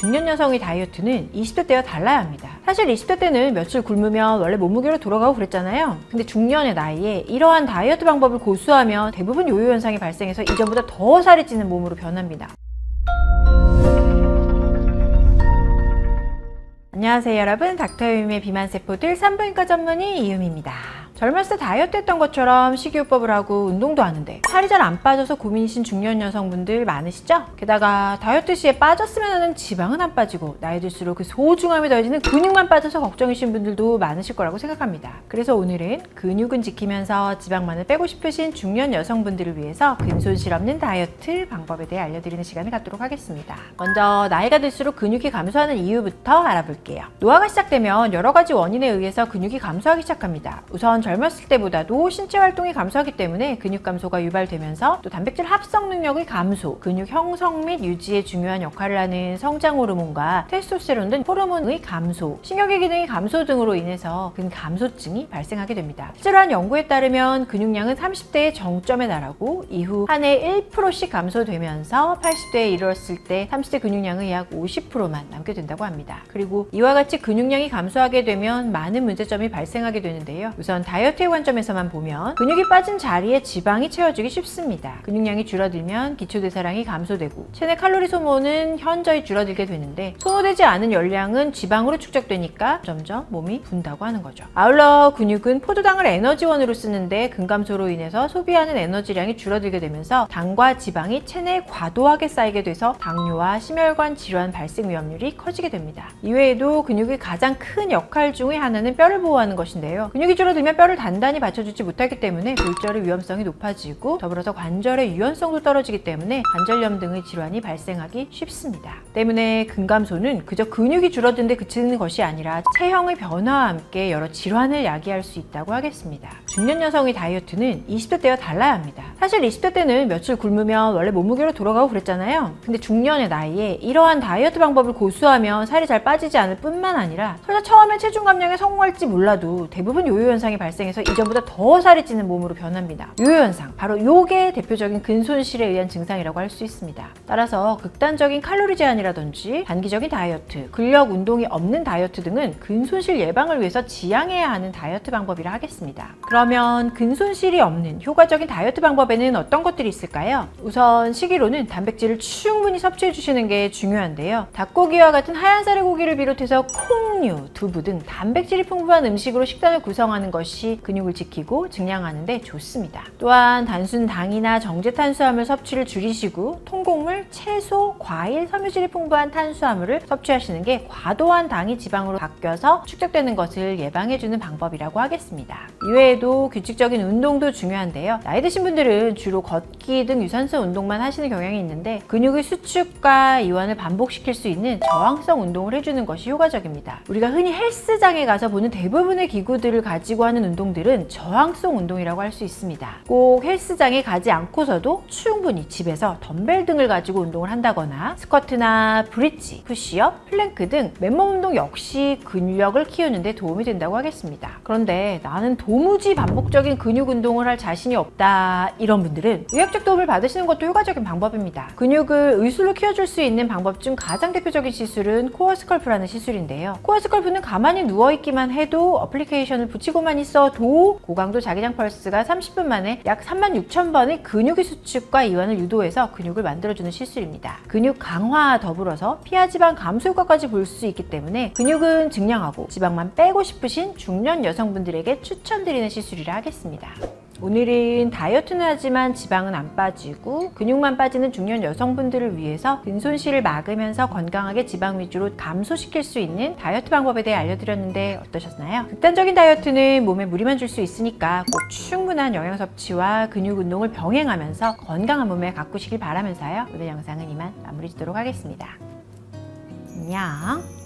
중년 여성의 다이어트는 20대 때와 달라야 합니다. 사실 20대 때는 며칠 굶으면 원래 몸무게로 돌아가고 그랬잖아요. 근데 중년의 나이에 이러한 다이어트 방법을 고수하면 대부분 요요 현상이 발생해서 이전보다 더 살이 찌는 몸으로 변합니다. 안녕하세요 여러분 닥터유미의 비만세포들 산부인과 전문의 이유미입니다. 젊었을 때 다이어트 했던 것처럼 식이요법을 하고 운동도 하는데 살이 잘 안 빠져서 고민이신 중년 여성분들 많으시죠? 게다가 다이어트 시에 빠졌으면 하는 지방은 안 빠지고 나이 들수록 그 소중함이 더해지는 근육만 빠져서 걱정이신 분들도 많으실 거라고 생각합니다. 그래서 오늘은 근육은 지키면서 지방만을 빼고 싶으신 중년 여성분들을 위해서 근손실 없는 다이어트 방법에 대해 알려드리는 시간을 갖도록 하겠습니다. 먼저 나이가 들수록 근육이 감소하는 이유부터 알아볼게요. 노화가 시작되면 여러 가지 원인에 의해서 근육이 감소하기 시작합니다. 우선 젊었을 때보다도 신체 활동이 감소하기 때문에 근육 감소가 유발되면서 또 단백질 합성 능력의 감소, 근육 형성 및 유지에 중요한 역할을 하는 성장 호르몬과 테스토스테론 등 호르몬의 감소, 신경계 기능의 감소 등으로 인해서 근 감소증이 발생하게 됩니다. 실제로 한 연구에 따르면 근육량은 30대의 정점에 달하고 이후 한 해 1%씩 감소되면서 80대에 이르렀을 때 30대 근육량의 약 50%만 남게 된다고 합니다. 그리고 이와 같이 근육량이 감소하게 되면 많은 문제점이 발생하게 되는데요. 우선 다이 어트의 관점에서만 보면 근육이 빠진 자리에 지방이 채워지기 쉽습니다. 근육량이 줄어들면 기초대사량이 감소되고 체내 칼로리 소모는 현저히 줄어들게 되는데 소모되지 않은 열량은 지방으로 축적되니까 점점 몸이 분다고 하는 거죠. 아울러 근육은 포도당을 에너지원으로 쓰는데 근감소로 인해서 소비하는 에너지량이 줄어들게 되면서 당과 지방이 체내에 과도하게 쌓이게 돼서 당뇨와 심혈관 질환 발생 위험률이 커지게 됩니다. 이외에도 근육의 가장 큰 역할 중의 하나는 뼈를 보호하는 것인데요. 근육이 줄어들면 뼈를 단단히 받쳐주지 못하기 때문에 골절의 위험성이 높아지고 더불어서 관절의 유연성도 떨어지기 때문에 관절염 등의 질환이 발생하기 쉽습니다. 때문에 근감소는 그저 근육이 줄어든 데 그치는 것이 아니라 체형의 변화와 함께 여러 질환을 야기할 수 있다고 하겠습니다. 중년 여성의 다이어트는 20대 때와 달라야 합니다. 사실 20대 때는 며칠 굶으면 원래 몸무게로 돌아가고 그랬잖아요. 근데 중년의 나이에 이러한 다이어트 방법을 고수하면 살이 잘 빠지지 않을 뿐만 아니라 설사 처음에 체중 감량에 성공할지 몰라도 대부분 요요 현상이 발생해서 이전보다 더 살이 찌는 몸으로 변합니다. 요요 현상, 바로 요게 대표적인 근손실에 의한 증상이라고 할 수 있습니다. 따라서 극단적인 칼로리 제한이라든지 단기적인 다이어트, 근력 운동이 없는 다이어트 등은 근손실 예방을 위해서 지양해야 하는 다이어트 방법이라 하겠습니다. 그러면 근손실이 없는 효과적인 다이어트 방법 에는 어떤 것들이 있을까요? 우선 시기로는 단백질을 충분히 섭취해 주시는 게 중요한데요. 닭고기와 같은 하얀살의 고기를 비롯해서 콩 류, 두부 등 단백질이 풍부한 음식으로 식단을 구성하는 것이 근육을 지키고 증량하는 데 좋습니다. 또한 단순 당이나 정제 탄수화물 섭취를 줄이시고 통곡물, 채소, 과일, 섬유질이 풍부한 탄수화물을 섭취하시는 게 과도한 당이 지방으로 바뀌어서 축적되는 것을 예방해주는 방법이라고 하겠습니다. 이외에도 규칙적인 운동도 중요한데요. 나이 드신 분들은 주로 걷기 등 유산소 운동만 하시는 경향이 있는데 근육의 수축과 이완을 반복시킬 수 있는 저항성 운동을 해주는 것이 효과적입니다. 우리가 흔히 헬스장에 가서 보는 대부분의 기구들을 가지고 하는 운동들은 저항성 운동이라고 할 수 있습니다. 꼭 헬스장에 가지 않고서도 충분히 집에서 덤벨 등을 가지고 운동을 한다거나 스쿼트나 브릿지, 푸시업, 플랭크 등 맨몸 운동 역시 근력을 키우는 데 도움이 된다고 하겠습니다. 그런데 나는 도무지 반복적인 근육 운동을 할 자신이 없다 이런 분들은 의학적 도움을 받으시는 것도 효과적인 방법입니다. 근육을 의술로 키워줄 수 있는 방법 중 가장 대표적인 시술은 코어 스컬프라는 시술인데요. 코어 스컬프는 가만히 누워있기만 해도 어플리케이션을 붙이고만 있어도 고강도 자기장 펄스가 30분 만에 약 3만 6천 번의 근육의 수축과 이완을 유도해서 근육을 만들어주는 시술입니다. 근육 강화와 더불어서 피하 지방 감소 효과까지 볼 수 있기 때문에 근육은 증량하고 지방만 빼고 싶으신 중년 여성분들에게 추천드리는 시술이라 하겠습니다. 오늘은 다이어트는 하지만 지방은 안 빠지고 근육만 빠지는 중년 여성분들을 위해서 근손실을 막으면서 건강하게 지방 위주로 감소시킬 수 있는 다이어트 방법에 대해 알려드렸는데 어떠셨나요? 극단적인 다이어트는 몸에 무리만 줄 수 있으니까 꼭 충분한 영양 섭취와 근육 운동을 병행하면서 건강한 몸을 가꾸시길 바라면서요. 오늘 영상은 이만 마무리 짓도록 하겠습니다. 안녕.